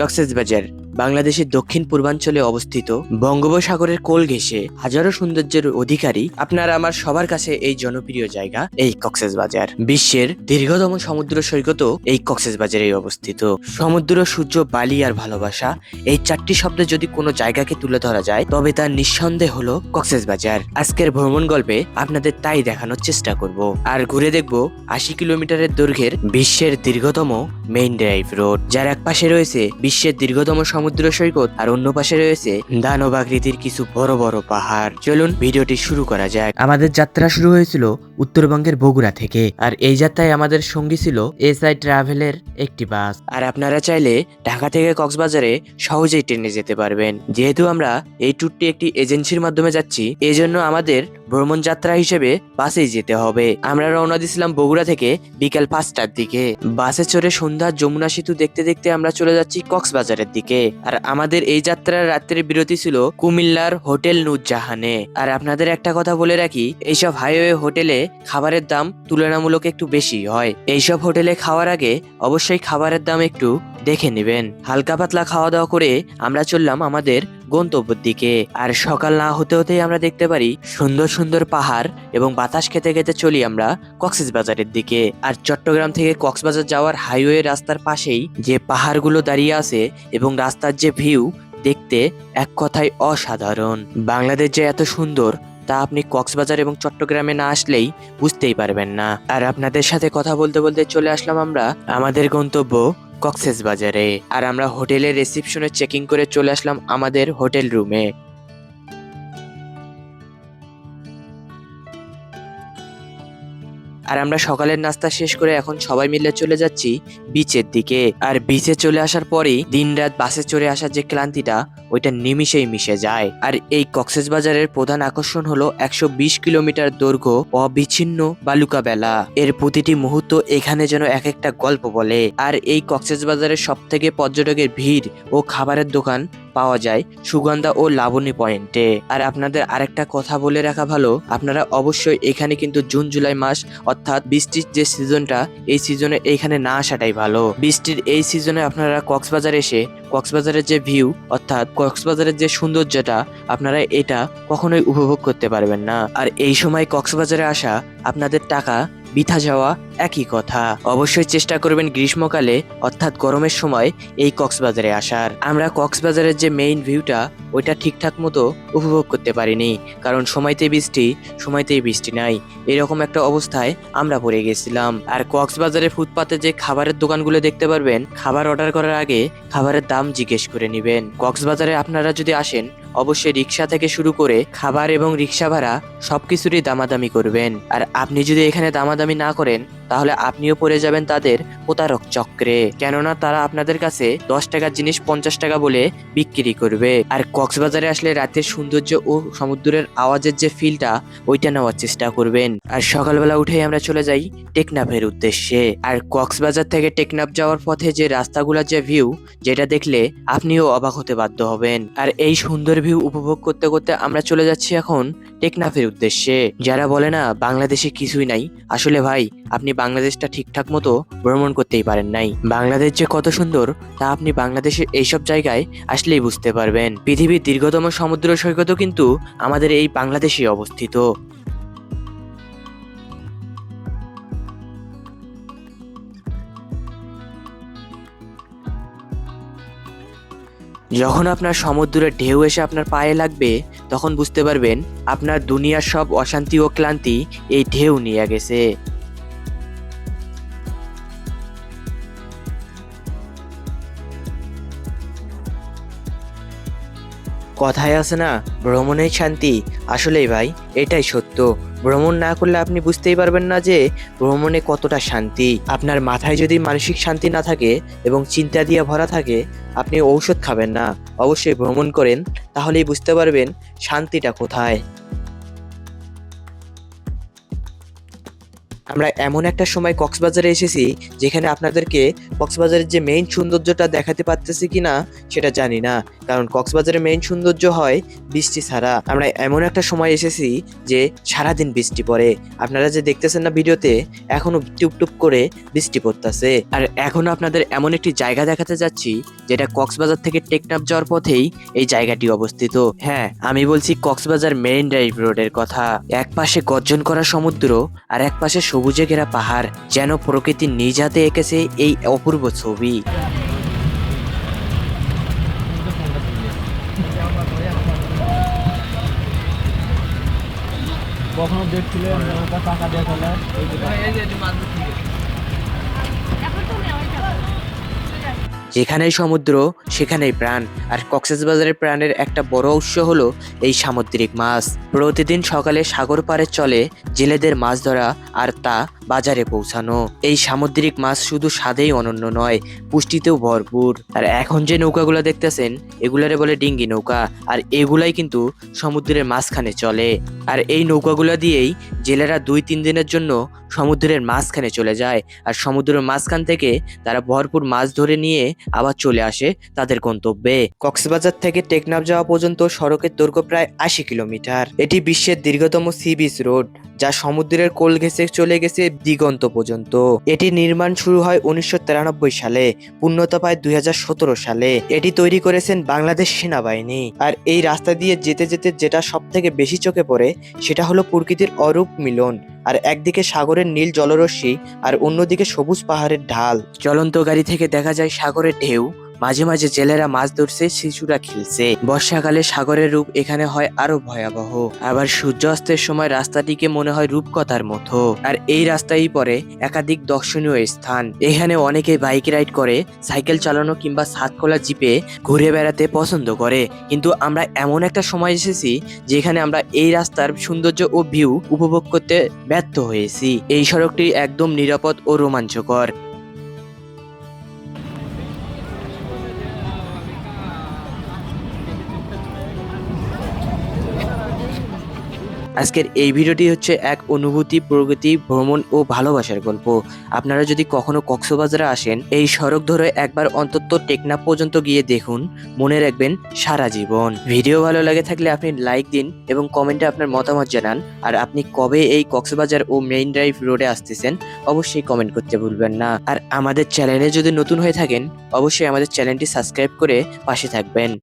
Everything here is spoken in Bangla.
কক্সবাজার বাংলাদেশের দক্ষিণ পূর্বাঞ্চলে অবস্থিত বঙ্গোপসাগরের কোল ঘেঁষে হাজারো সৌন্দর্যের অধিকারী আপনার আমার সবার কাছে এই জনপ্রিয় জায়গা, এই কক্সেস বাজার বিশ্বের দীর্ঘতম সমুদ্র সৈকতও এই কক্সবাজারেই অবস্থিত। সমুদ্র, সূর্য, বালি আর ভালোবাসা, এই চারটি শব্দে যদি কোনো জায়গাকে তুলে ধরা যায়, তবে তার নিঃসন্দেহ হলো কক্সেস বাজার আজকের ভ্রমণ গল্পে আপনাদের তাই দেখানোর চেষ্টা করব। আর ঘুরে দেখব আশি কিলোমিটারের দৈর্ঘ্যের বিশ্বের দীর্ঘতম মেইন ড্রাইভ রোড যার এক পাশে রয়েছে বিশ্বের দীর্ঘতম সমুদ্র সৈকত আর অন্য পাশে রয়েছে দানব আকৃতির কিছু বড় বড় পাহাড়। চলুন ভিডিওটি শুরু করা যাক। আমাদের যাত্রা শুরু হয়েছিল উত্তরবঙ্গের বগুড়া থেকে। আর এই যাত্রায় আমাদের সঙ্গী ছিল এসআই ট্রাভেলের একটি বাস। আর আপনারা চাইলে ঢাকা থেকে কক্সবাজারে সহজেই ট্রেনে যেতে পারবেন। যেহেতু আমরা এই ট্যুরটি একটি এজেন্সির মাধ্যমে যাচ্ছি, এজন্য আমাদের ভ্রমণ যাত্রা হিসেবে বাসেই যেতে হবে। আমরা রওনা দিয়েছিলাম বগুড়া থেকে বিকাল পাঁচটার দিকে। বাসে চড়ে সন্ধ্যার যমুনা সেতু দেখতে দেখতে আমরা চলে যাচ্ছি কক্সবাজারের দিকে। আর আমাদের এই যাত্রার রাত্রের বিরতি ছিল কুমিল্লার হোটেল নুরজাহানে। আর আপনাদের একটা কথা বলে রাখি, এইসব হাইওয়ে হোটেলে খাবারের দাম তুলনামূলক একটু বেশি হয়। এইসব হোটেলে খাওয়ার আগে অবশ্যই খাবারের দাম একটু দেখে নেবেন। হালকা পাতলা খাওয়া দাওয়া করে আমরা চললাম আমাদের গন্তব্যের দিকে। আর সকাল না হতে হতেই আমরা দেখতে পারি সুন্দর সুন্দর পাহাড় এবং বাতাস খেতে খেতে চলি আমরা কক্সিস বাজারের দিকে। আর চট্টগ্রাম থেকে কক্সবাজার যাওয়ার হাইওয়ে রাস্তার পাশেই যে পাহাড়গুলো দাঁড়িয়ে আছে এবং রাস্তার যে ভিউ দেখতে এক কথায় অসাধারণ। বাংলাদেশ যে এত সুন্দর তা আপনি কক্সবাজার এবং চট্টগ্রামে না আসলেই বুঝতেই পারবেন না। আর আপনাদের সাথে কথা বলতে বলতে চলে আসলাম আমরা। আমাদের গন্তব্য কক্সেস বাজারে। আর আমরা হোটেলের রিসেপশনে চেকিং করে চলে আসলাম আমাদের হোটেল রুমে। আর আমরা সকালের নাস্তা শেষ করে এখন সবাই মিলে চলে যাচ্ছি বিচের দিকে। আর বিচে চলে আসার পরেই দিনরাত বাসে চড়ে আসার যে ক্লান্তিটা ওইটা নিমিশেই মিশে যায়। আর এই কক্সেস বাজারের প্রধান আকর্ষণ হলো একশো বিশ কিলোমিটার দৈর্ঘ্য অবিচ্ছিন্ন বালুকা বেলা এর প্রতিটি মুহূর্ত এখানে যেন এক একটা গল্প বলে। আর এই কক্সেস বাজারের সব থেকে পর্যটকের ভিড় ও খাবারের দোকান পাওয়া যায় সুগন্ধা ও লাবণী পয়েন্টে। আর আপনাদের আরেকটা কথা বলে রাখা ভালো, আপনারা অবশ্যই এখানে কিন্তু জুন, জুলাই মাস অর্থাৎ বৃষ্টির যে সিজনটা, এই সিজনে এইখানে না আসাটাই ভালো। বৃষ্টির এই সিজনে আপনারা কক্সবাজার এসে কক্সবাজারের যে ভিউ অর্থাৎ কক্সবাজারের যে সৌন্দর্যটা, আপনারা এটা কখনোই উপভোগ করতে পারবেন না। আর এই সময় কক্সবাজারে আসা আপনাদের টাকা, বৃথা যাওয়া একই কথা। অবশ্যই চেষ্টা করবেন গ্রীষ্মকালে, অর্থাৎ গরমের সময়, এই কক্সবাজারে আসার। আমরা কক্সবাজারের যে মেইন ভিউটা ওইটা ঠিকঠাক মতো উপভোগ করতে পারিনি। কারণ সময়তে বৃষ্টি সময়তেই বৃষ্টি নাই। এরকম একটা অবস্থায় আমরা পড়ে গেছিলাম। আর কক্সবাজারে ফুটপাতে যে খাবারের দোকানগুলো দেখতে পারবেন, খাবার অর্ডার করার আগে খাবারের দাম জিজ্ঞেস করে নেবেন। কক্সবাজারে আপনারা যদি আসেন, অবশ্যই রিক্সা থেকে শুরু করে খাবার এবং রিক্সা ভাড়া সবকিছুরই দামাদামি করবেন। আর আপনি যদি এখানে দামাদামি না করেন তাহলে আপনিও পড়ে যাবেন তাদের প্রতারক চক্রে। কেননা তারা আপনাদের কাছে দশ টাকার জিনিস পঞ্চাশ টাকা বলে বিক্রি করবে। আর কক্সবাজারে আসলে রাতের সৌন্দর্য ও সমুদ্রের আওয়াজের যে ফিলটা ওইটা নেওয়ার চেষ্টা করবেন। আর সকালবেলা উঠেই আমরা চলে যাই টেকনাফের উদ্দেশ্যে। আর কক্সবাজার থেকে টেকনাফ যাওয়ার পথে যে রাস্তাগুলোর যে ভিউ যেটা দেখলে আপনিও অবাক হতে বাধ্য হবেন। আর এই সুন্দর ভিউ উপভোগ করতে করতে আমরা চলে যাচ্ছি এখন টেকনাফের উদ্দেশ্যে। যারা বলে না, বাংলাদেশে কিছুই নাই, আসলে ভাই, আপনি বাংলাদেশটা ঠিকঠাক মতো ভ্রমণ করতেই পারেন নাই। বাংলাদেশ যে কত সুন্দর, তা আপনি বাংলাদেশের এইসব জায়গায় আসলেই বুঝতে পারবেন। পৃথিবীর দীর্ঘতম সমুদ্র সৈকতও কিন্তু আমাদের এই বাংলাদেশে অবস্থিত। যখন আপনার সমুদ্রের ঢেউ এসে আপনার পায়ে লাগবে, তখন বুঝতে পারবেন আপনার দুনিয়ার সব অশান্তি ও ক্লান্তি এই ঢেউ নিয়ে গেছে। কথায় আছে না ভ্রমণেই শান্তি। আসলেই ভাই, এটাই সত্য। ভ্রমণ না করলে আপনি বুঝতেই পারবেন না যে ভ্রমণে কতটা শান্তি। আপনার মাথায় যদি মানসিক শান্তি না থাকে এবং চিন্তা দিয়ে ভরা থাকে, আপনি ঔষধ খাবেন না। অবশ্যই ভ্রমণ করেন, তাহলেই বুঝতে পারবেন শান্তিটা কোথায়। আমরা এমন একটা সময় কক্সবাজারে এসেছি যেখানে আপনাদেরকে কক্সবাজারের যে মেইন সৌন্দর্যটা দেখাতে পারতেছি কিনা সেটা জানি না। কারণ কক্সবাজারের মেইন সৌন্দর্য হয় বৃষ্টি ছাড়া। আমরা এমন একটা সময় এসেছি যে সারাদিন বৃষ্টি পড়ে। আপনারা যে দেখতেছেন না ভিডিওতে, এখনও টুপ টুপ করে বৃষ্টি পড়তেছে। আর এখন আপনাদের এমন একটি জায়গা দেখাতে যাচ্ছি, যেটা কক্সবাজার থেকে টেকনাফ যাওয়ার পথেই এই জায়গাটি অবস্থিত। হ্যাঁ আমি বলছি কক্সবাজার মেরিন ড্রাইভ রোডের কথা। এক পাশে গর্জন করা সমুদ্র আর এক পাশে সবুজে ঘেরা পাহাড় যেন প্রকৃতি নিজ হাতে এঁকেছে এই অপূর্ব ছবি। কখনো টাকা দিয়ে চলে এই যে যেখানেই সমুদ্র, সেখানেই প্রাণ। আর কক্সবাজারের প্রাণের একটা বড় উৎস হলো এই সামুদ্রিক মাছ। প্রতিদিন সকালে সাগর পাড়ে চলে জেলেদের মাছ ধরা আর তা বাজারে পৌঁছানো। এই সামুদ্রিক মাছ শুধু স্বাদেই অনন্য নয়, পুষ্টিতেও ভরপুর। আর এখন যে নৌকাগুলো দেখতেছেন, এগুলারে বলে ডিঙ্গি নৌকা। আর এগুলাই কিন্তু সমুদ্রের মাঝখানে চলে। আর এই নৌকাগুলো দিয়েই জেলেরা দুই তিন দিনের জন্য সমুদ্রের মাঝখানে চলে যায়। আর সমুদ্রের মাঝখান থেকে তারা ভরপুর মাছ ধরে নিয়ে আবার চলে আসে তাদের গন্তব্যে। কক্সবাজার থেকে টেকনাফ যাওয়া পর্যন্ত সড়কের দৈর্ঘ্য প্রায় আশি কিলোমিটার। এটি বিশ্বের দীর্ঘতম সি বিচ রোড, যা সমুদ্রের কোল ঘেঁষে চলে গেছে দিগন্ত পর্যন্ত। এটি নির্মাণ শুরু হয় উনিশশো তিরানব্বই সালে, পূর্ণতা পায় দুই হাজার সতেরো সালে। এটি তৈরি করেছেন বাংলাদেশ সেনাবাহিনী। আর এই রাস্তা দিয়ে যেতে যেতে যেটা সব থেকে বেশি চোখে পড়ে, সেটা হলো প্রকৃতির অরূপ মিলন। আর একদিকে সাগরের নীল জলরশ্মি আর অন্যদিকে সবুজ পাহাড়ের ঢাল। চলন্ত গাড়ি থেকে দেখা যায় সাগরের ঢেউ মাঝে মাঝে জেলেরা মাছ ধরছে, শিশুরা খেলছে। বর্ষাকালে সাগরের রূপ এখানে হয় আরও ভয়াবহ। আবার সূর্যাস্তের সময় রাস্তাটিকে মনে হয় রূপকথার মতো। আর এই রাস্তায় পরে একাধিক দর্শনীয় স্থান। এখানে অনেকে বাইক রাইড করে, সাইকেল চালানো কিংবা সাতকলা জিপে ঘুরে বেড়াতে পছন্দ করে। কিন্তু আমরা এমন একটা সময় এসেছি, যেখানে আমরা এই রাস্তার সৌন্দর্য ও ভিউ উপভোগ করতে ব্যর্থ হয়েছি। এই সড়কটি একদম নিরাপদ ও রোমাঞ্চকর। আজকের এই ভিডিওটি হচ্ছে এক অনুভূতি প্রগতি ভ্রমণ ও ভালোবাসার গল্প। আপনারা যদি কখনো কক্সবাজারে আসেন, এই সড়ক ধরে একবার অন্তত টেকনাফ পর্যন্ত গিয়ে দেখুন। মনে রাখবেন, সারা জীবন। ভিডিও ভালো লাগে থাকলে আপনি লাইক দিন এবং কমেন্টে আপনার মতামত জানান। আর আপনি কবে এই কক্সবাজার ও মেইন ড্রাইভ রোডে আসতেছেন, অবশ্যই কমেন্ট করতে ভুলবেন না। আর আমাদের চ্যানেলে যদি নতুন হয়ে থাকেন, অবশ্যই আমাদের চ্যানেলটি সাবস্ক্রাইব করে পাশে থাকবেন।